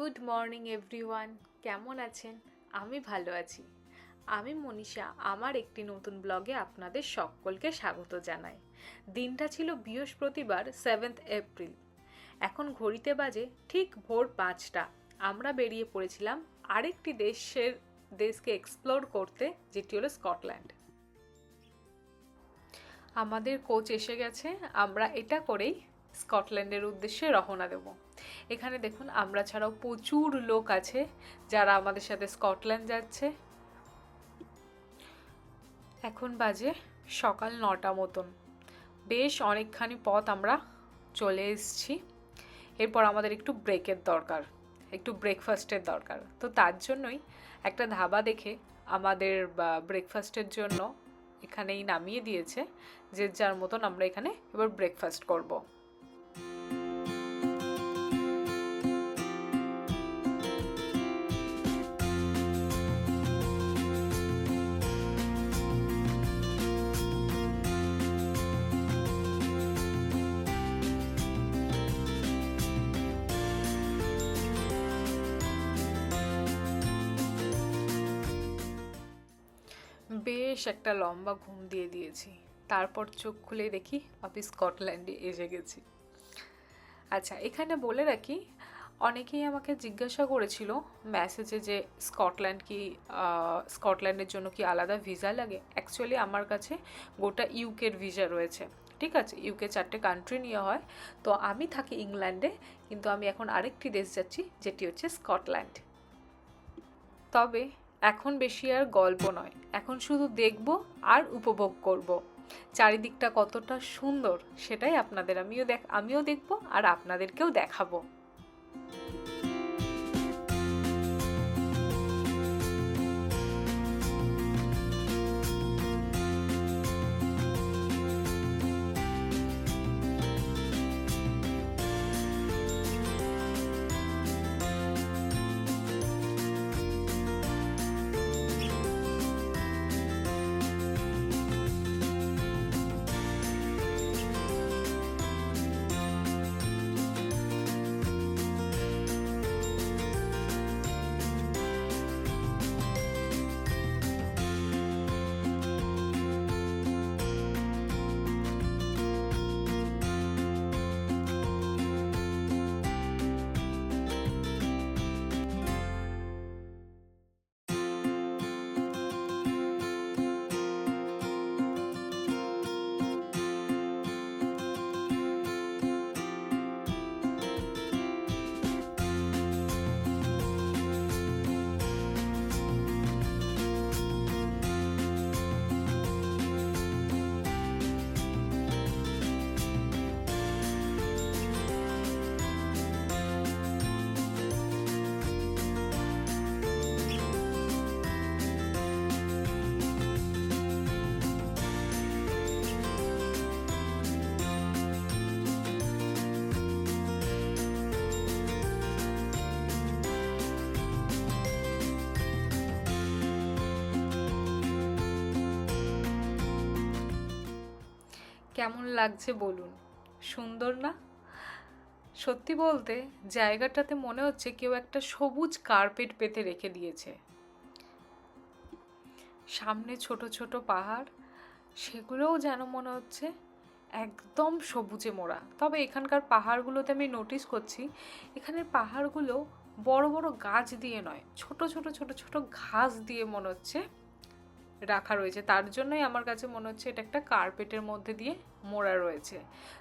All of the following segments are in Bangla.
গুড মর্নিং এভরিওয়ান কেমন আছেন? আমি ভালো আছি। আমি মনীষা, আমার একটি নতুন ব্লগে আপনাদের সকলকে স্বাগত জানাই। দিনটা ছিল বৃহস্পতিবার সেভেন্থ এপ্রিল এখন ঘড়িতে বাজে ঠিক ভোর পাঁচটা। আমরা বেরিয়ে পড়েছিলাম আরেকটি দেশের, দেশকে এক্সপ্লোর করতে, যেটি হলো স্কটল্যান্ড। আমাদের কোচ এসে গেছে, আমরা এটা করেই স্কটল্যান্ডের উদ্দেশ্যে রওনা দেব। এখানে দেখুন, আমরা ছাড়াও প্রচুর লোক আছে যারা আমাদের সাথে স্কটল্যান্ড যাচ্ছে। এখন বাজে সকাল নটা মতন। বেশ অনেকখানি পথ আমরা চলে এসেছি। এরপর আমাদের একটু ব্রেকের দরকার, একটু ব্রেকফাস্টের দরকার। তো তার জন্যই একটা ধাবা দেখে আমাদের ব্রেকফাস্টের জন্য এখানেই নামিয়ে দিয়েছে, যে যার মতন আমরা এখানে এবার ব্রেকফাস্ট করব। বেশ একটা লম্বা ঘুম দিয়ে দিয়েছি। তারপর চোখ খুলে দেখি আমি স্কটল্যান্ডে এসে গেছি। আচ্ছা এখানে বলে রাখি, অনেকেই আমাকে জিজ্ঞাসা করেছিল মেসেজে যে স্কটল্যান্ড কি স্কটল্যান্ডের জন্য কি আলাদা ভিসা লাগে? অ্যাকচুয়ালি আমার কাছে গোটা ইউকের ভিসা রয়েছে। ঠিক আছে? ইউকে চারটে কান্ট্রি নিয়ে হয়। তো আমি থাকি ইংল্যান্ডে, কিন্তু আমি এখন আরেকটি দেশ যাচ্ছি, যেটি হচ্ছে স্কটল্যান্ড। তবে এখন বেশি আর গল্প নয়। এখন শুধু দেখব আর উপভোগ করব। চারিদিকটা কতটা সুন্দর, সেটাই আপনাদের আমিও দেখ, আমিও দেখব আর আপনাদেরকেও দেখাবো। কেমন লাগছে বলুন। সুন্দর না? সত্যি বলতে, জায়গাটাতে মনে হচ্ছে কেউ একটা সবুজ কার্পেট পেতে রেখে দিয়েছে। সামনে ছোট ছোট পাহাড়, সেগুলোও যেন মনে হচ্ছে একদম সবুজে মোড়া। তবে এখানকার পাহাড়গুলোতে আমি নোটিস করছি, এখানের পাহাড়গুলো বড় বড় গাছ দিয়ে নয়, ছোট ছোট ছোট ছোট ঘাস দিয়ে মনে হচ্ছে রাখা রয়েছে। তার জন্যই আমার কাছে মনে হচ্ছে এটা একটা কার্পেটের মধ্যে দিয়ে মোড়া রয়েছে।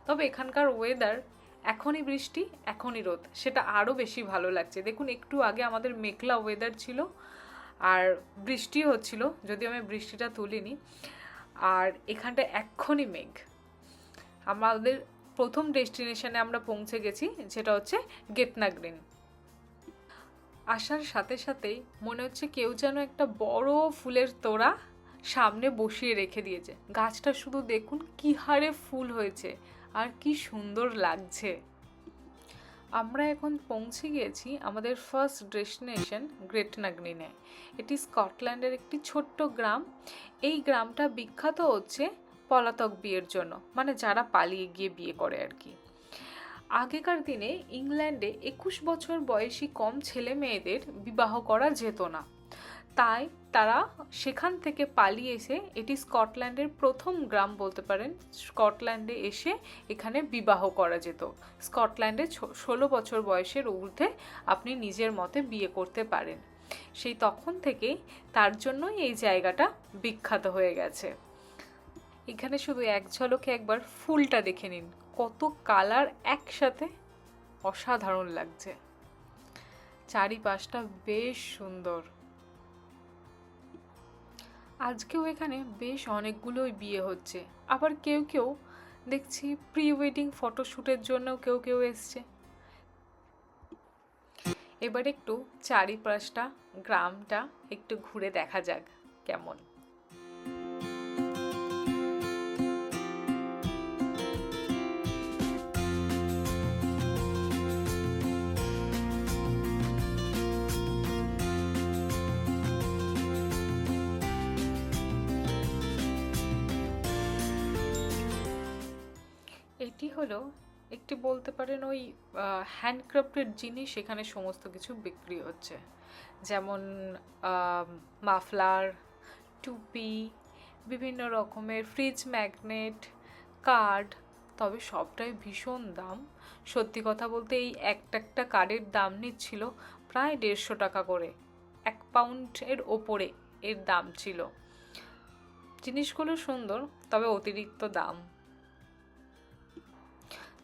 তবে এখানকার ওয়েদার এখনই বৃষ্টি, এখনই রোদ, সেটা আরও বেশি ভালো লাগছে। দেখুন, একটু আগে আমাদের মেঘলা ওয়েদার ছিল আর বৃষ্টি হচ্ছিল, যদিও আমি বৃষ্টিটা তুলিনি। আর এখানটা এক্ষুনি মেঘ। আমাদের প্রথম ডেস্টিনেশনে আমরা পৌঁছে গেছি, যেটা হচ্ছে গেতনা গ্রিন আসার সাথে সাথেই মনে হচ্ছে কেউ যেন একটা বড় ফুলের তোড়া সামনে বসিয়ে রেখে দিয়েছে। গাছটা শুধু দেখুন কি হারে ফুল হয়েছে আর কি সুন্দর লাগছে। আমরা এখন পৌঁছে গিয়েছি আমাদের ফার্স্ট ডেস্টিনেশন গ্রেট নাগনিনে এটি স্কটল্যান্ডের একটি ছোট্ট গ্রাম। এই গ্রামটা বিখ্যাত হচ্ছে পলাতক বিয়ের জন্য মানে যারা পালিয়ে গিয়ে বিয়ে করে আর কি। আগেকার দিনে ইংল্যান্ডে একুশ বছর বয়সী কম ছেলে মেয়েদের বিবাহ করা যেত না। তাই তারা সেখান থেকে পালিয়ে এসে এটি স্কটল্যান্ডের প্রথম গ্রাম বলতে পারেন। স্কটল্যান্ডে এসে এখানে বিবাহ করা যেত। স্কটল্যান্ডে ষোলো বছর বয়সের ঊর্ধ্বে আপনি নিজের মতে বিয়ে করতে পারেন। সেই তখন থেকেই তার জন্যই এই জায়গাটা বিখ্যাত হয়ে গেছে। এখানে শুধু এক ঝলকে একবার ফুলটা দেখে নিন। কত কালার একসাথে অসাধারণ লাগছে। চারিপাশটা বেশ সুন্দর। আজকেও এখানে বেশ অনেকগুলোই বিয়ে হচ্ছে। আবার কেউ কেউ দেখছি প্রি ওয়েডিং ফটোশ্যুটের জন্যও কেউ কেউ এসছে। এবার একটু চারিপাশটা, গ্রামটা একটু ঘুরে দেখা যাক কেমন। এটি হলো? একটি বলতে পারেন ওই হ্যান্ডক্রাফটেড জিনিস এখানে সমস্ত কিছু বিক্রি হচ্ছে। যেমন মাফলার, টুপি, বিভিন্ন রকমের ফ্রিজ ম্যাগনেট কার্ড তবে সবটাই ভীষণ দাম। সত্যি কথা বলতে এই একটা একটা কার্ডের দাম নিচ্ছিল প্রায় দেড়শো টাকা করে। এক পাউন্ডের ওপরে এর দাম ছিল। জিনিসগুলো সুন্দর, তবে অতিরিক্ত দাম।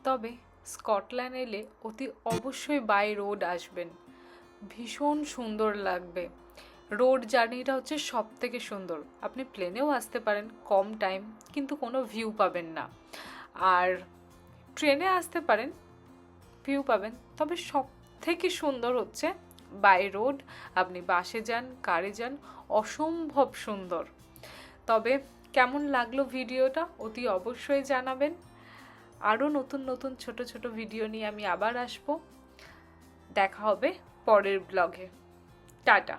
তবে স্কটল্যান্ড এলে অতি অবশ্যই বাই রোড আসবেন। ভীষণ সুন্দর লাগবে। রোড জার্নিটা হচ্ছে সব থেকে সুন্দর। আপনি প্লেনেও আসতে পারেন, কম টাইম, কিন্তু কোনো ভিউ পাবেন না। আর ট্রেনে আসতে পারেন, ভিউ পাবেন। তবে সব থেকে সুন্দর হচ্ছে বাই রোড। আপনি বাসে যান, কারে যান, অসম্ভব সুন্দর। তবে কেমন লাগল ভিডিওটা অতি অবশ্যই জানাবেন। আরও নতুন নতুন ছোট ছোট ভিডিও নিয়ে আমি আবার আসব। দেখা হবে পরের ব্লগে টাটা।